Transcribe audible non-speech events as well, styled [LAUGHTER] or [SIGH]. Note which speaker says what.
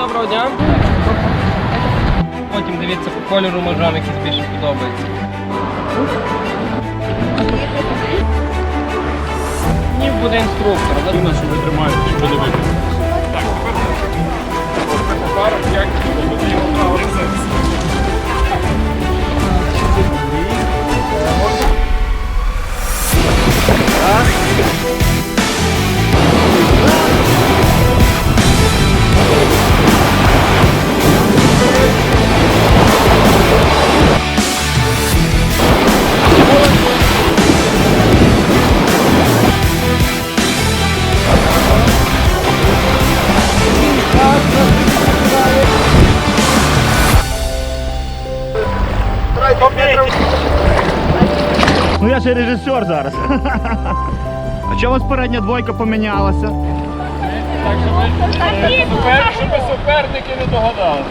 Speaker 1: Доброго дня. Потім дивіться по кольору може який більше подобається. Ні, буде інструктор. Він
Speaker 2: Дивно, що ви тримаєте, ніхто не виконав.
Speaker 3: Ну я ж режисер зараз. [LAUGHS] А чого у вас передня двойка помінялася?
Speaker 2: Так, щоб ми, щоб суперники не догадалися.